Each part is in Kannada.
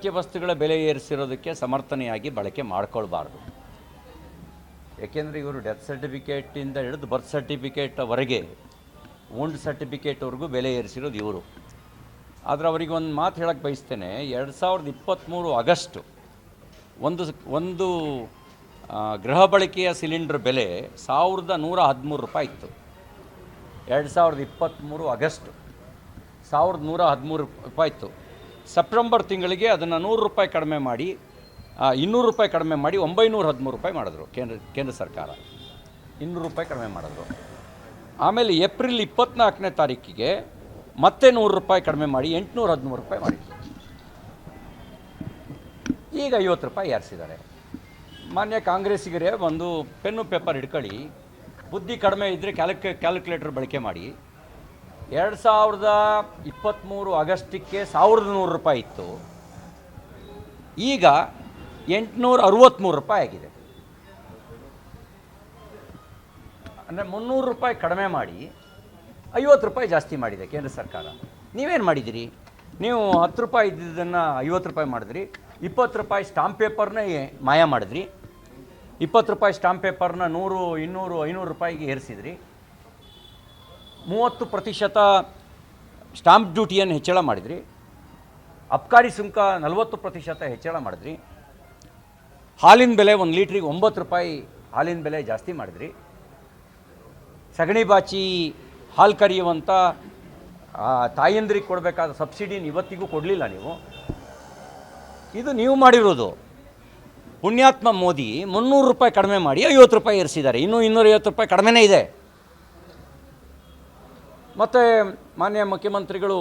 ಅಗತ್ಯ ವಸ್ತುಗಳ ಬೆಲೆ ಏರಿಸಿರೋದಕ್ಕೆ ಸಮರ್ಥನೆಯಾಗಿ ಬಳಕೆ ಮಾಡ್ಕೊಳ್ಬಾರ್ದು. ಏಕೆಂದರೆ ಇವರು ಡೆತ್ ಸರ್ಟಿಫಿಕೇಟಿಂದ ಹಿಡಿದು ಬರ್ತ್ ಸರ್ಟಿಫಿಕೇಟ್ವರೆಗೆ ಓಲ್ಡ್ ಸರ್ಟಿಫಿಕೇಟ್ವರೆಗೂ ಬೆಲೆ ಏರಿಸಿರೋದು ಇವರು. ಆದರೆ ಅವರಿಗೆ ಒಂದು ಮಾತು ಹೇಳಕ್ಕೆ ಬಯಸ್ತೇನೆ, ಎರಡು ಸಾವಿರದ ಇಪ್ಪತ್ತ್ಮೂರು ಆಗಸ್ಟು ಒಂದು ಒಂದು ಗೃಹ ಬಳಕೆಯ ಸಿಲಿಂಡರ್ ಬೆಲೆ ಸಾವಿರದ ನೂರ ಹದಿಮೂರು ರೂಪಾಯಿ ಇತ್ತು. ಎರಡು ಸಾವಿರದ ಇಪ್ಪತ್ತ್ಮೂರು ಆಗಸ್ಟು ಸಾವಿರದ ನೂರ ಹದಿಮೂರು ರೂಪಾಯಿ ಇತ್ತು. ಸೆಪ್ಟೆಂಬರ್ ತಿಂಗಳಿಗೆ ಅದನ್ನು ನೂರು ರೂಪಾಯಿ ಕಡಿಮೆ ಮಾಡಿ ಇನ್ನೂರು ರೂಪಾಯಿ ಕಡಿಮೆ ಮಾಡಿ ಒಂಬೈನೂರ ಹದಿಮೂರು ರೂಪಾಯಿ ಮಾಡಿದ್ರು ಕೇಂದ್ರ ಕೇಂದ್ರ ಸರ್ಕಾರ. ಇನ್ನೂರು ರೂಪಾಯಿ ಕಡಿಮೆ ಮಾಡಿದ್ರು. ಆಮೇಲೆ ಏಪ್ರಿಲ್ ಇಪ್ಪತ್ತ್ನಾಲ್ಕನೇ ತಾರೀಕಿಗೆ ಮತ್ತೆ ನೂರು ರೂಪಾಯಿ ಕಡಿಮೆ ಮಾಡಿ ಎಂಟುನೂರ ಹದಿಮೂರು ರೂಪಾಯಿ ಮಾಡಿದ್ರು. ಈಗ ಐವತ್ತು ರೂಪಾಯಿ ಏರಿಸಿದ್ದಾರೆ. ಮಾನ್ಯ ಕಾಂಗ್ರೆಸ್ಸಿಗರೇ ಒಂದು ಪೆನ್ನು ಪೇಪರ್ ಹಿಡ್ಕೊಳ್ಳಿ, ಬುದ್ಧಿ ಕಡಿಮೆ ಇದ್ದರೆ ಕ್ಯಾಲ್ಕ್, ಕ್ಯಾಲ್ಕುಲೇಟರ್ ಬಳಕೆ ಮಾಡಿ ಎರಡು ಸಾವಿರದ ಇಪ್ಪತ್ತ್ಮೂರು ಆಗಸ್ಟಿಗೆ ಸಾವಿರದ ನೂರು ರೂಪಾಯಿ ಇತ್ತು. ಈಗ ಎಂಟುನೂರ ಅರವತ್ತ್ಮೂರು ರೂಪಾಯಿ ಆಗಿದೆ. ಅಂದರೆ ಮುನ್ನೂರು ರೂಪಾಯಿ ಕಡಿಮೆ ಮಾಡಿ ಐವತ್ತು ರೂಪಾಯಿ ಜಾಸ್ತಿ ಮಾಡಿದೆ ಕೇಂದ್ರ ಸರ್ಕಾರ. ನೀವೇನು ಮಾಡಿದಿರಿ? ನೀವು ಹತ್ತು ರೂಪಾಯಿ ಇದ್ದಿದ್ದನ್ನು ಐವತ್ತು ರೂಪಾಯಿ ಮಾಡಿದ್ರಿ, ಇಪ್ಪತ್ತು ರೂಪಾಯಿ ಸ್ಟಾಂಪ್ ಪೇಪರ್ನ ಮಾಯ ಮಾಡಿದ್ರಿ, ಇಪ್ಪತ್ತು ರೂಪಾಯಿ ಸ್ಟಾಂಪ್ ಪೇಪರ್ನ ನೂರು, ಇನ್ನೂರು, ಐನೂರು ರೂಪಾಯಿಗೆ ಏರಿಸಿದ್ರಿ ಮೂವತ್ತು ಪ್ರತಿಶತ ಸ್ಟಾಂಪ್ ಡ್ಯೂಟಿಯನ್ನು ಹೆಚ್ಚಳ ಮಾಡಿದ್ರಿ. ಅಬ್ಕಾರಿ ಸುಂಕ ನಲವತ್ತು ಪ್ರತಿಶತ ಹೆಚ್ಚಳ ಮಾಡಿದ್ರಿ. ಹಾಲಿನ ಬೆಲೆ ಒಂದು ಲೀಟ್ರಿಗೆ ಒಂಬತ್ತು ರೂಪಾಯಿ ಹಾಲಿನ ಬೆಲೆ ಜಾಸ್ತಿ ಮಾಡಿದ್ರಿ. ಸಗಣಿ ಬಾಚಿ ಹಾಲು ಕರೆಯುವಂಥ ತಾಯಂದ್ರಿಗೆ ಕೊಡಬೇಕಾದ ಸಬ್ಸಿಡಿನ ಇವತ್ತಿಗೂ ಕೊಡಲಿಲ್ಲ ನೀವು. ಇದು ನೀವು ಮಾಡಿರೋದು. ಪುಣ್ಯಾತ್ಮ ಮೋದಿ ಮುನ್ನೂರು ರೂಪಾಯಿ ಕಡಿಮೆ ಮಾಡಿ ಐವತ್ತು ರೂಪಾಯಿ ಏರಿಸಿದ್ದಾರೆ. ಇನ್ನೂ ಇನ್ನೂರೈವತ್ತು ರೂಪಾಯಿ ಕಡಿಮೆನೇ ಇದೆ. ಮತ್ತು ಮಾನ್ಯ ಮುಖ್ಯಮಂತ್ರಿಗಳು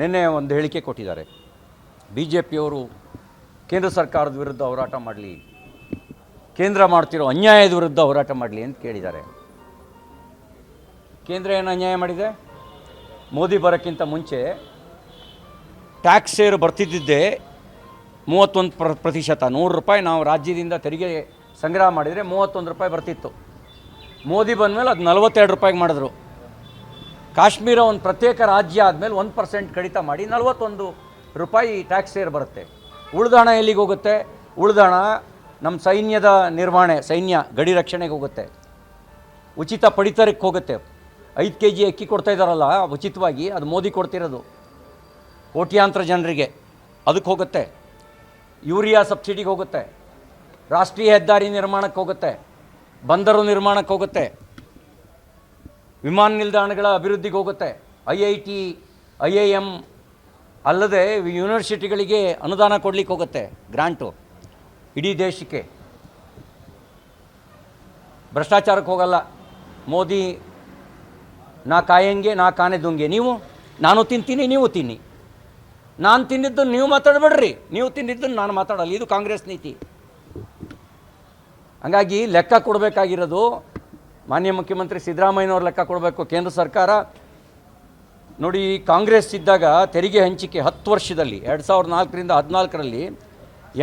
ನಿನ್ನೆ ಒಂದು ಹೇಳಿಕೆ ಕೊಟ್ಟಿದ್ದಾರೆ. ಬಿ ಜೆ ಪಿಯವರು ಕೇಂದ್ರ ಸರ್ಕಾರದ ವಿರುದ್ಧ ಹೋರಾಟ ಮಾಡಲಿ, ಕೇಂದ್ರ ಮಾಡ್ತಿರೋ ಅನ್ಯಾಯದ ವಿರುದ್ಧ ಹೋರಾಟ ಮಾಡಲಿ ಅಂತ ಕೇಳಿದ್ದಾರೆ. ಕೇಂದ್ರ ಏನು ಅನ್ಯಾಯ ಮಾಡಿದೆ? ಮೋದಿ ಬರೋಕ್ಕಿಂತ ಮುಂಚೆ ಟ್ಯಾಕ್ಸ್ ಶೇರ್ ಬರ್ತಿದ್ದಿದ್ದೇ ಮೂವತ್ತೊಂದು ಪ್ರ, ಪ್ರತಿಶತ, ನೂರು ರೂಪಾಯಿ ನಾವು ರಾಜ್ಯದಿಂದ ತೆರಿಗೆ ಸಂಗ್ರಹ ಮಾಡಿದರೆ ಮೂವತ್ತೊಂದು ರೂಪಾಯಿ ಬರ್ತಿತ್ತು. ಮೋದಿ ಬಂದಮೇಲೆ ಅದು ನಲವತ್ತೆರಡು ರೂಪಾಯಿಗೆ ಮಾಡಿದ್ರು. ಕಾಶ್ಮೀರ ಒಂದು ಪ್ರತ್ಯೇಕ ರಾಜ್ಯ ಆದಮೇಲೆ ಒಂದು ಪರ್ಸೆಂಟ್ ಕಡಿತ ಮಾಡಿ ನಲವತ್ತೊಂದು ರೂಪಾಯಿ ಟ್ಯಾಕ್ಸ್ ಸೇರ್ ಬರುತ್ತೆ. ಉಳಿದ ಹಣ ಎಲ್ಲಿಗೆ ಹೋಗುತ್ತೆ? ಉಳಿದ ಹಣ ನಮ್ಮ ಸೈನ್ಯದ ನಿರ್ವಹಣೆ, ಸೈನ್ಯ, ಗಡಿ ರಕ್ಷಣೆಗೆ ಹೋಗುತ್ತೆ. ಉಚಿತ ಪಡಿತರಕ್ಕೆ ಹೋಗುತ್ತೆ. ಐದು ಕೆ ಜಿ ಅಕ್ಕಿ ಕೊಡ್ತಾ ಇದ್ದಾರಲ್ಲ ಉಚಿತವಾಗಿ ಅದು ಮೋದಿ ಕೊಡ್ತಿರೋದು. ಕೋಟ್ಯಾಂತರ ಜನರಿಗೆ ಅದಕ್ಕೆ ಹೋಗುತ್ತೆ. ಯೂರಿಯಾ ಸಬ್ಸಿಡಿಗೆ ಹೋಗುತ್ತೆ. ರಾಷ್ಟ್ರೀಯ ಹೆದ್ದಾರಿ ನಿರ್ಮಾಣಕ್ಕೆ ಹೋಗುತ್ತೆ. ಬಂದರು ನಿರ್ಮಾಣಕ್ಕೆ ಹೋಗುತ್ತೆ. ವಿಮಾನ ನಿಲ್ದಾಣಗಳ ಅಭಿವೃದ್ಧಿಗೆ ಹೋಗುತ್ತೆ. I I T, I I M ಅಲ್ಲದೆ ಯೂನಿವರ್ಸಿಟಿಗಳಿಗೆ ಅನುದಾನ ಕೊಡಲಿಕ್ಕೆ ಹೋಗುತ್ತೆ ಗ್ರಾಂಟು. ಇಡೀ ದೇಶಕ್ಕೆ. ಭ್ರಷ್ಟಾಚಾರಕ್ಕೆ ಹೋಗಲ್ಲ. ಮೋದಿ, ನಾ ಕಾಯಂಗೆ, ನಾ ಕಾನೆ ದುಂಗೆ. ನೀವು, ನಾನು ತಿಂತೀನಿ, ನೀವು ತಿನ್ನಿ. ನಾನು ತಿಂದಿದ್ದನ್ನು ನೀವು ಮಾತಾಡಬೇಡ್ರಿ. ನೀವು ತಿಂದಿದ್ದನ್ನು ನಾನು ಮಾತಾಡಲ್ಲ. ಇದು ಕಾಂಗ್ರೆಸ್ ನೀತಿ. ಹಂಗಾಗಿ ಲೆಕ್ಕ ಕೊಡಬೇಕಾಗಿರೋದು ಮಾನ್ಯ ಮುಖ್ಯಮಂತ್ರಿ ಸಿದ್ದರಾಮಯ್ಯನವ್ರ ಲೆಕ್ಕ ಕೊಡಬೇಕು. ಕೇಂದ್ರ ಸರ್ಕಾರ ನೋಡಿ, ಕಾಂಗ್ರೆಸ್ ಇದ್ದಾಗ ತೆರಿಗೆ ಹಂಚಿಕೆ ಹತ್ತು ವರ್ಷದಲ್ಲಿ, ಎರಡು ಸಾವಿರದ ನಾಲ್ಕರಿಂದ ಹದಿನಾಲ್ಕರಲ್ಲಿ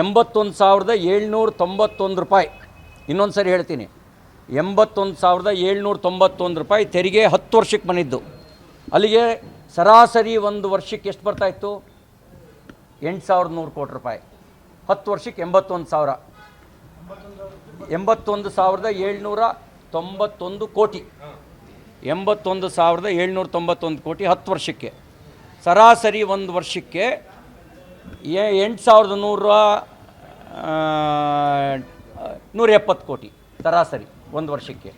ಎಂಬತ್ತೊಂದು ಸಾವಿರದ ಏಳ್ನೂರ ತೊಂಬತ್ತೊಂದು ರೂಪಾಯಿ. ಇನ್ನೊಂದು ಸರಿ ಹೇಳ್ತೀನಿ. ಎಂಬತ್ತೊಂದು ಸಾವಿರದ ಏಳ್ನೂರ ತೊಂಬತ್ತೊಂದು ರೂಪಾಯಿ ತೆರಿಗೆ ಹತ್ತು ವರ್ಷಕ್ಕೆ ಬಂದಿದ್ದು. ಅಲ್ಲಿಗೆ ಸರಾಸರಿ ಒಂದು ವರ್ಷಕ್ಕೆ ಎಷ್ಟು ಬರ್ತಾಯಿತ್ತು ಎಂಟು ಸಾವಿರದ ನೂರು ಕೋಟಿ ರೂಪಾಯಿ. ಹತ್ತು ವರ್ಷಕ್ಕೆ ಎಂಬತ್ತೊಂದು ಸಾವಿರ. ಎಂಬತ್ತೊಂದು ಸಾವಿರದ ಏಳ್ನೂರ ತೊಂಬತ್ತೊಂದು ಕೋಟಿ. ಎಂಬತ್ತೊಂದು ಸಾವಿರದ ಏಳ್ನೂರ ತೊಂಬತ್ತೊಂದು ಕೋಟಿ ಹತ್ತು ವರ್ಷಕ್ಕೆ. ಸರಾಸರಿ ಒಂದು ವರ್ಷಕ್ಕೆ ಎಂಟು ಸಾವಿರದ ನೂರ ನೂರ ಎಪ್ಪತ್ತು ಕೋಟಿ ಸರಾಸರಿ ಒಂದು ವರ್ಷಕ್ಕೆ.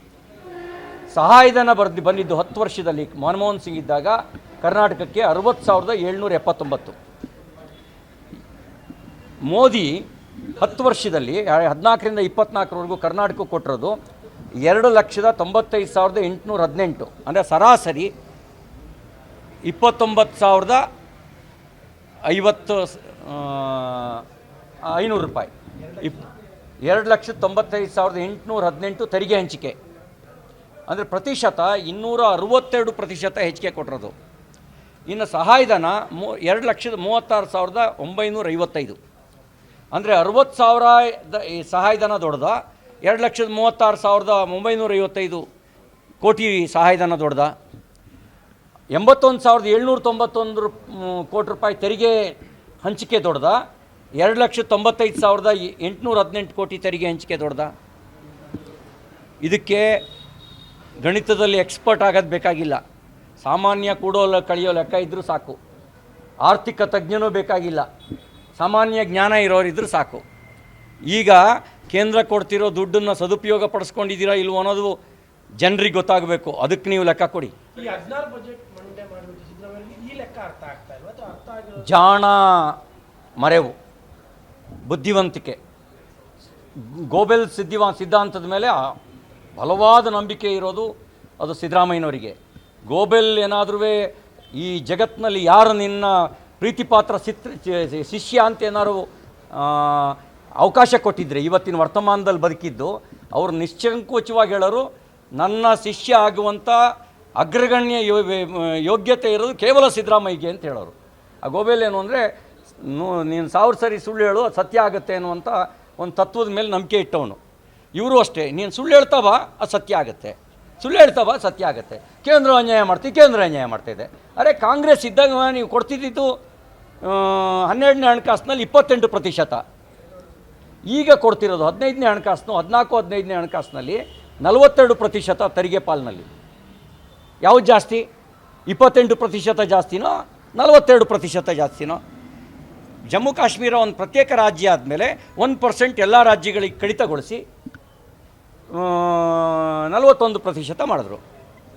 ಸಹಾಯಧನ ಬರ್ದು ಬಂದಿದ್ದು ಹತ್ತು ವರ್ಷದಲ್ಲಿ ಮನಮೋಹನ್ ಸಿಂಗ್ ಇದ್ದಾಗ ಕರ್ನಾಟಕಕ್ಕೆ ಅರವತ್ತು ಸಾವಿರದ ಏಳ್ನೂರ ಎಪ್ಪತ್ತೊಂಬತ್ತು. ಮೋದಿ ಹತ್ತು ವರ್ಷದಲ್ಲಿ ಹದಿನಾಲ್ಕರಿಂದ ಇಪ್ಪತ್ನಾಲ್ಕರವರೆಗೂ ಕರ್ನಾಟಕ ಕೊಟ್ಟಿರೋದು ಎರಡು ಲಕ್ಷದ ತೊಂಬತ್ತೈದು ಸಾವಿರದ ಎಂಟುನೂರ ಹದಿನೆಂಟು. ಅಂದರೆ ಸರಾಸರಿ ಇಪ್ಪತ್ತೊಂಬತ್ತು ಸಾವಿರದ ಐವತ್ತು ಐನೂರು ರೂಪಾಯಿ. ಇಪ್, ಎರಡು ಲಕ್ಷದ ತೊಂಬತ್ತೈದು ಸಾವಿರದ ಎಂಟುನೂರ ಹದಿನೆಂಟು ತೆರಿಗೆ ಹಂಚಿಕೆ. ಅಂದರೆ ಪ್ರತಿಶತ ಇನ್ನೂರ ಅರವತ್ತೆರಡು ಪ್ರತಿಶತ ಹೆಚ್ಚಿಗೆ ಕೊಟ್ಟಿರೋದು. ಇನ್ನು ಸಹಾಯಧನ ಮೂ, ಎರಡು ಲಕ್ಷದ ಮೂವತ್ತಾರು ಸಾವಿರದ ಒಂಬೈನೂರ ಐವತ್ತೈದು. ಅಂದರೆ ಅರವತ್ತು ಸಾವಿರ ಈ ಸಹಾಯಧನ ದೊಡ್ಡದ, ಎರಡು ಲಕ್ಷದ ಮೂವತ್ತಾರು ಸಾವಿರದ ಒಂಬೈನೂರ ಐವತ್ತೈದು ಕೋಟಿ ಸಹಾಯಧನ ದೊಡ್ಡದ. ಎಂಬತ್ತೊಂದು ಸಾವಿರದ ಏಳ್ನೂರ ತೊಂಬತ್ತೊಂದು ಕೋಟಿ ರೂಪಾಯಿ ತೆರಿಗೆ ಹಂಚಿಕೆ ದೊಡ್ಡದ. ಎರಡು ಲಕ್ಷ ತೊಂಬತ್ತೈದು ಸಾವಿರದ ಎಂಟುನೂರ ಹದಿನೆಂಟು ಕೋಟಿ ತೆರಿಗೆ ಹಂಚಿಕೆ ದೊಡ್ಡದ. ಇದಕ್ಕೆ ಗಣಿತದಲ್ಲಿ ಎಕ್ಸ್ಪರ್ಟ್ ಆಗೋದು ಬೇಕಾಗಿಲ್ಲ. ಸಾಮಾನ್ಯ ಕೂಡೋ ಕಳೆಯೋ ಲೆಕ್ಕ ಇದ್ದರೂ ಸಾಕು. ಆರ್ಥಿಕ ತಜ್ಞನೂ ಬೇಕಾಗಿಲ್ಲ. ಸಾಮಾನ್ಯ ಜ್ಞಾನ ಇರೋರಿದ್ದರೂ ಸಾಕು. ಈಗ ಕೇಂದ್ರ ಕೊಡ್ತಿರೋ ದುಡ್ಡನ್ನು ಸದುಪಯೋಗ ಪಡಿಸ್ಕೊಂಡಿದ್ದೀರಾ ಇಲ್ವೋ ಅನ್ನೋದು ಜನರಿಗೆ ಗೊತ್ತಾಗಬೇಕು. ಅದಕ್ಕೆ ನೀವು ಲೆಕ್ಕ ಕೊಡಿ. ಜಾಣ ಮರೆವು ಬುದ್ಧಿವಂತಿಕೆ. ಗೋಬೆಲ್ ಸಿದ್ಧಿವ ಸಿದ್ಧಾಂತದ ಮೇಲೆ ಬಲವಾದ ನಂಬಿಕೆ ಇರೋದು ಅದು ಸಿದ್ದರಾಮಯ್ಯನವರಿಗೆ. ಗೋಬೆಲ್ ಏನಾದರೂ ಈ ಜಗತ್ತಿನಲ್ಲಿ ಯಾರು ನಿನ್ನ ಪ್ರೀತಿಪಾತ್ರ ಚಿತ್ರ ಶಿಷ್ಯ ಅಂತ ಏನಾದ್ರು ಅವಕಾಶ ಕೊಟ್ಟಿದ್ರೆ, ಇವತ್ತಿನ ವರ್ತಮಾನದಲ್ಲಿ ಬದುಕಿದ್ದು, ಅವರು ನಿಶ್ಚಂಕೋಚವಾಗಿ ಹೇಳೋರು, ನನ್ನ ಶಿಷ್ಯ ಆಗುವಂಥ ಅಗ್ರಗಣ್ಯ ಯೋಗ್ಯತೆ ಇರೋದು ಕೇವಲ ಸಿದ್ದರಾಮಯ್ಯಗೆ ಅಂತ ಹೇಳೋರು. ಆ ಗೋಬೆಲ್ ಏನು ಅಂದರೆ ನೀನು ಸಾವಿರ ಸರಿ ಸುಳ್ಳು ಹೇಳು ಸತ್ಯ ಆಗುತ್ತೆ ಅನ್ನುವಂಥ ಒಂದು ತತ್ವದ ಮೇಲೆ ನಂಬಿಕೆ ಇಟ್ಟವನು. ಇವರು ಅಷ್ಟೇ, ನೀನು ಸುಳ್ಳು ಹೇಳ್ತಾವ ಅದು ಸತ್ಯ ಆಗುತ್ತೆ. ಸುಳ್ಳು ಹೇಳ್ತಾವ ಸತ್ಯ ಆಗುತ್ತೆ. ಕೇಂದ್ರ ಅನ್ಯಾಯ ಮಾಡ್ತೀವಿ ಕೇಂದ್ರ ಅನ್ಯಾಯ ಮಾಡ್ತಾಯಿದೆ ಅರೆ, ಕಾಂಗ್ರೆಸ್ ಇದ್ದಾಗ ನೀವು ಕೊಡ್ತಿದ್ದಿದ್ದು ಹನ್ನೆರಡನೇ ಹಣಕಾಸಿನಲ್ಲಿ ಇಪ್ಪತ್ತೆಂಟು ಪ್ರತಿಶತ. ಈಗ ಕೊಡ್ತಿರೋದು ಹದಿನೈದನೇ ಹಣಕಾಸು, ಹದಿನಾಲ್ಕು, ಹದಿನೈದನೇ ಹಣಕಾಸಿನಲ್ಲಿ ನಲವತ್ತೆರಡು ಪ್ರತಿಶತ ತೆರಿಗೆ ಪಾಲಿನಲ್ಲಿ. ಯಾವ್ದು ಜಾಸ್ತಿ? ಇಪ್ಪತ್ತೆಂಟು ಪ್ರತಿಶತ ಜಾಸ್ತಿನೋ, ನಲವತ್ತೆರಡು ಪ್ರತಿಶತ ಜಾಸ್ತಿನೋ? ಜಮ್ಮು ಕಾಶ್ಮೀರ ಒಂದು ಪ್ರತ್ಯೇಕ ರಾಜ್ಯ ಆದಮೇಲೆ ಒಂದು ಪರ್ಸೆಂಟ್ ಎಲ್ಲ ರಾಜ್ಯಗಳಿಗೆ ಕಡಿತಗೊಳಿಸಿ ನಲವತ್ತೊಂದು ಪ್ರತಿಶತ ಮಾಡಿದ್ರು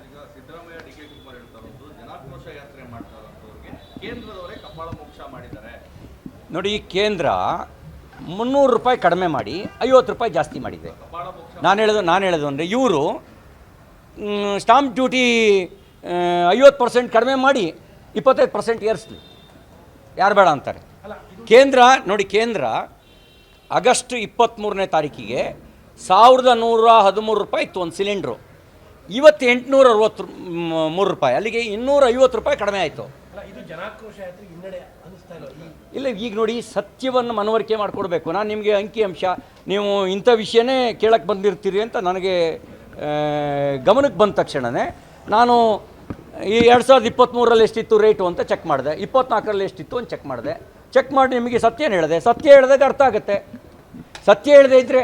ಈಗ ಸಿದ್ದರಾಮಯ್ಯ ಡಿ ಕೆ ಶಿವಕುಮಾರ್ ಹೇಳ್ತಾ ಇರೋದು ಜನಾಕ್ರೋಶ ಯಾತ್ರೆ ಮಾಡ್ತಾ ಇರೋಂಥವ್ರಿಗೆ ಕೇಂದ್ರದವರೇ ಕಪಾಳ ಮೋಕ್ಷ ಮಾಡಿದ್ದಾರೆ ನೋಡಿ ಕೇಂದ್ರ ಮುನ್ನೂರು ರೂಪಾಯಿ ಕಡಿಮೆ ಮಾಡಿ, ಐವತ್ತು ರೂಪಾಯಿ ಜಾಸ್ತಿ ಮಾಡಿದೆ. ನಾನು ಹೇಳೋದು ನಾನು ಹೇಳೋದು ಅಂದರೆ, ಇವರು ಸ್ಟಾಂಪ್ ಡ್ಯೂಟಿ ಐವತ್ತು ಪರ್ಸೆಂಟ್ ಕಡಿಮೆ ಮಾಡಿ, ಇಪ್ಪತ್ತೈದು ಪರ್ಸೆಂಟ್ ಏರಿಸ್ಲಿ. ಯಾರು ಬೇಡ ಅಂತಾರೆ? ಕೇಂದ್ರ, ನೋಡಿ, ಕೇಂದ್ರ, ಆಗಸ್ಟ್ ಇಪ್ಪತ್ತ್ಮೂರನೇ ತಾರೀಕಿಗೆ ಸಾವಿರದ ನೂರ ಹದಿಮೂರು ರೂಪಾಯಿ ಇತ್ತು ಒಂದು ಸಿಲಿಂಡ್ರು. ಇವತ್ತು ಎಂಟುನೂರ ಅರವತ್ತು ಮೂರು ರೂಪಾಯಿ. ಅಲ್ಲಿಗೆ ಇನ್ನೂರ ಐವತ್ತು ರೂಪಾಯಿ ಕಡಿಮೆ ಆಯಿತು. ಇಲ್ಲ, ಈಗ ನೋಡಿ, ಸತ್ಯವನ್ನು ಮನವರಿಕೆ ಮಾಡಿಕೊಡ್ಬೇಕು. ನಾನು ನಿಮಗೆ ಅಂಕಿ ಅಂಶ. ನೀವು ಇಂಥ ವಿಷಯನೇ ಕೇಳಕ್ಕೆ ಬಂದಿರ್ತೀರಿ ಅಂತ ನನಗೆ ಗಮನಕ್ಕೆ ಬಂದ ತಕ್ಷಣವೇ ನಾನು ಈ ಎರಡು ಸಾವಿರದ ಇಪ್ಪತ್ತ್ಮೂರರಲ್ಲಿ ಎಷ್ಟಿತ್ತು ರೇಟು ಅಂತ ಚೆಕ್ ಮಾಡಿದೆ. ಇಪ್ಪತ್ನಾಲ್ಕರಲ್ಲಿ ಎಷ್ಟಿತ್ತು ಅಂತ ಚೆಕ್ ಮಾಡಿದೆ. ಚೆಕ್ ಮಾಡಿ ನಿಮಗೆ ಸತ್ಯನ ಹೇಳಿದೆ? ಸತ್ಯ ಹೇಳಿದಾಗ ಅರ್ಥ ಆಗುತ್ತೆ. ಸತ್ಯ ಹೇಳದೇ ಇದ್ದರೆ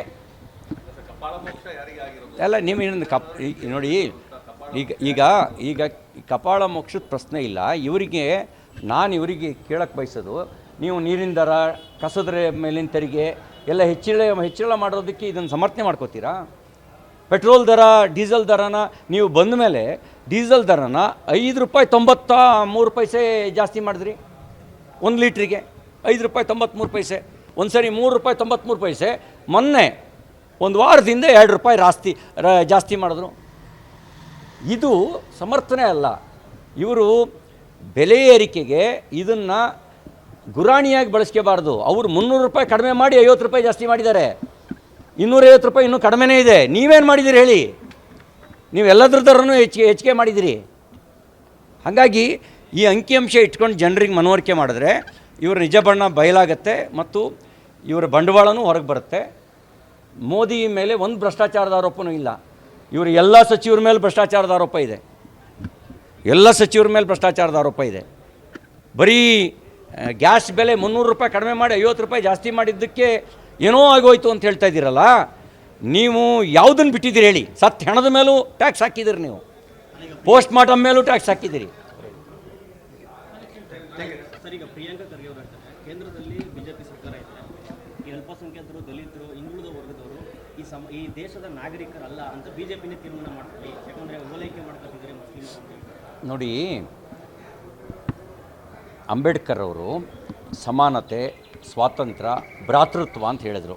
ಅಲ್ಲ ನಿಮ್ಮ ಕಪ್ ನೋಡಿ, ಈಗ ಈಗ ಈಗ ಕಪಾಳ ಮೋಕ್ಷದ ಪ್ರಶ್ನೆ ಇಲ್ಲ. ಇವರಿಗೆ ನಾನು ಇವರಿಗೆ ಕೇಳಕ್ಕೆ ಬಯಸೋದು ನೀವು ನೀರಿನ ದರ, ಕಸದ ಮೇಲಿನ ತೆರಿಗೆ ಎಲ್ಲ ಹೆಚ್ಚಳ ಹೆಚ್ಚಳ ಮಾಡೋದಕ್ಕೆ ಇದನ್ನು ಸಮರ್ಥನೆ ಮಾಡ್ಕೋತೀರಾ? ಪೆಟ್ರೋಲ್ ದರ, ಡೀಸೆಲ್ ದರನ ನೀವು ಬಂದ ಮೇಲೆ ಡೀಸೆಲ್ ದರನ ಐದು ರೂಪಾಯಿ ತೊಂಬತ್ತ ಮೂರು ಪೈಸೆ ಜಾಸ್ತಿ ಮಾಡಿದ್ರಿ. ಒಂದು ಲೀಟ್ರಿಗೆ ಐದು ರೂಪಾಯಿ ತೊಂಬತ್ತ್ಮೂರು ಪೈಸೆ. ಒಂದು ಸರಿ ಮೂರು ರೂಪಾಯಿ ತೊಂಬತ್ತ್ಮೂರು ಪೈಸೆ. ಮೊನ್ನೆ ಒಂದು ವಾರದಿಂದ ಎರಡು ರೂಪಾಯಿ ಜಾಸ್ತಿ ರ- ಜಾಸ್ತಿ ಮಾಡಿದ್ರು. ಇದು ಸಮರ್ಥನೆ ಅಲ್ಲ. ಇವರು ಬೆಲೆ ಏರಿಕೆಗೆ ಇದನ್ನು ಗುರಾಣಿಯಾಗಿ ಬಳಸ್ಕೋಬಾರ್ದು. ಅವರು ಮುನ್ನೂರು ರೂಪಾಯಿ ಕಡಿಮೆ ಮಾಡಿ ಐವತ್ತು ರೂಪಾಯಿ ಜಾಸ್ತಿ ಮಾಡಿದ್ದಾರೆ. ಇನ್ನೂರೈವತ್ತು ರೂಪಾಯಿ ಇನ್ನೂ ಕಡಿಮೆನೇ ಇದೆ. ನೀವೇನು ಮಾಡಿದ್ದೀರಿ ಹೇಳಿ? ನೀವು ಎಲ್ಲದ್ರ ದರನೂ ಹೆಚ್ಚಿಗೆ ಹೆಚ್ಚಿಗೆ ಮಾಡಿದ್ದೀರಿ. ಹಾಗಾಗಿ ಈ ಅಂಕಿಅಂಶ ಇಟ್ಕೊಂಡು ಜನರಿಗೆ ಮನವರಿಕೆ ಮಾಡಿದ್ರೆ ಇವ್ರ ನಿಜ ಬಣ್ಣ ಬಯಲಾಗತ್ತೆ ಮತ್ತು ಇವರ ಬಂಡವಾಳನೂ ಹೊರಗೆ ಬರುತ್ತೆ. ಮೋದಿ ಮೇಲೆ ಒಂದು ಭ್ರಷ್ಟಾಚಾರದ ಆರೋಪನೂ ಇಲ್ಲ. ಇವರು ಎಲ್ಲ ಸಚಿವರ ಮೇಲೆ ಭ್ರಷ್ಟಾಚಾರದ ಆರೋಪ ಇದೆ. ಎಲ್ಲ ಸಚಿವರ ಮೇಲೆ ಭ್ರಷ್ಟಾಚಾರದ ಆರೋಪ ಇದೆ. ಬರೀ ಗ್ಯಾಸ್ ಬೆಲೆ ಮುನ್ನೂರು ರೂಪಾಯಿ ಕಡಿಮೆ ಮಾಡಿ ಐವತ್ತು ರೂಪಾಯಿ ಜಾಸ್ತಿ ಮಾಡಿದ್ದಕ್ಕೆ ಏನೋ ಆಗೋಯ್ತು ಅಂತ ಹೇಳ್ತಾ ಇದ್ದೀರಲ್ಲ ನೀವು ಯಾವುದನ್ನು ಬಿಟ್ಟಿದ್ದೀರಿ ಹೇಳಿ. ಸತ್ ಹೆಣದ ಮೇಲೂ ಟ್ಯಾಕ್ಸ್ ಹಾಕಿದ್ದೀರಿ ನೀವು. ಪೋಸ್ಟ್ ಮಾರ್ಟಮ್ ಮೇಲೂ ಟ್ಯಾಕ್ಸ್ ಹಾಕಿದ್ದೀರಿ. ಸರ್ ಈಗ ಪ್ರಿಯಾಂಕಾ ಅವರು ಹೇಳ್ತಾರೆ ಕೇಂದ್ರದಲ್ಲಿ ಬಿಜೆಪಿ ಸರ್ಕಾರ ಇದೆ. ಈ ಅಲ್ಪಸಂಖ್ಯಾತರು ದಲಿತರು ಹಿಂದುಳಿದ ವರ್ಗದವರು ಈ ಸಮ ಈ ದೇಶದ ನಾಗರಿಕರಲ್ಲ ಅಂತ ಬಿಜೆಪಿನೇ ತೀರ್ಮಾನ ಮಾಡ್ತಾರೆ. ಯಾಕಂದ್ರೆ ಓಲೈಕೆ ಮಾಡ್ಕೊತಿದ್ದಾರೆ ಮುಸ್ಲಿಮರು ಅಂತ ಹೇಳಿ. ನೋಡಿ ಅಂಬೇಡ್ಕರ್ ಅವರು ಸಮಾನತೆ, ಸ್ವಾತಂತ್ರ್ಯ, ಭ್ರಾತೃತ್ವ ಅಂತ ಹೇಳಿದರು.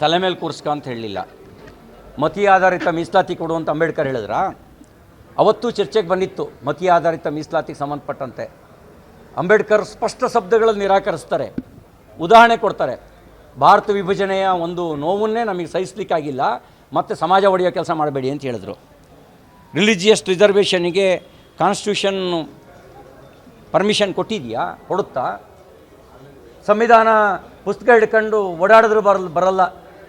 ತಲೆ ಮೇಲೆ ಕೂರ್ಸ್ಕ ಅಂತ ಹೇಳಲಿಲ್ಲ. ಮತಿ ಆಧಾರಿತ ಮೀಸಲಾತಿ ಕೊಡು ಅಂತ ಅಂಬೇಡ್ಕರ್ ಹೇಳಿದ್ರ? ಅವತ್ತು ಚರ್ಚೆಗೆ ಬಂದಿತ್ತು, ಮತಿ ಆಧಾರಿತ ಮೀಸಲಾತಿಗೆ ಸಂಬಂಧಪಟ್ಟಂತೆ. ಅಂಬೇಡ್ಕರ್ ಸ್ಪಷ್ಟ ಶಬ್ದಗಳನ್ನು ನಿರಾಕರಿಸ್ತಾರೆ, ಉದಾಹರಣೆ ಕೊಡ್ತಾರೆ. ಭಾರತ ವಿಭಜನೆಯ ಒಂದು ನೋವನ್ನೇ ನಮಗೆ ಸಹಿಸ್ಲಿಕ್ಕಾಗಿಲ್ಲ, ಮತ್ತು ಸಮಾಜ ಒಡೆಯೋ ಕೆಲಸ ಮಾಡಬೇಡಿ ಅಂತ ಹೇಳಿದ್ರು. ರಿಲಿಜಿಯಸ್ ರಿಸರ್ವೇಷನಿಗೆ ಕಾನ್ಸ್ಟಿಟ್ಯೂಷನ್ ಪರ್ಮಿಷನ್ ಕೊಟ್ಟಿದೆಯಾ? ಕೊಡುತ್ತಾ? ಸಂವಿಧಾನ ಪುಸ್ತಕ ಹಿಡ್ಕೊಂಡು ಓಡಾಡಿದ್ರೂ ಬರಲ್ಲ ಬರಲ್ಲ.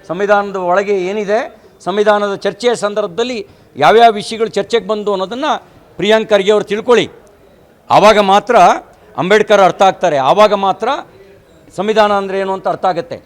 ಸಂವಿಧಾನದ ಒಳಗೆ ಏನಿದೆ? ಸಂವಿಧಾನದ ಚರ್ಚೆಯ ಸಂದರ್ಭದಲ್ಲಿ ಯಾವ್ಯಾವ ವಿಷಯಗಳು ಚರ್ಚೆಗೆ ಬಂದು ಅನ್ನೋದನ್ನು ಪ್ರಿಯಾಂಕ್ ಖರ್ಗೆ ಅವ್ರು ತಿಳ್ಕೊಳ್ಳಿ. ಆವಾಗ ಮಾತ್ರ ಅಂಬೇಡ್ಕರ್ ಅರ್ಥ ಆಗ್ತಾರೆ. ಆವಾಗ ಮಾತ್ರ ಸಂವಿಧಾನ ಅಂದರೆ ಏನು ಅಂತ ಅರ್ಥ ಆಗುತ್ತೆ.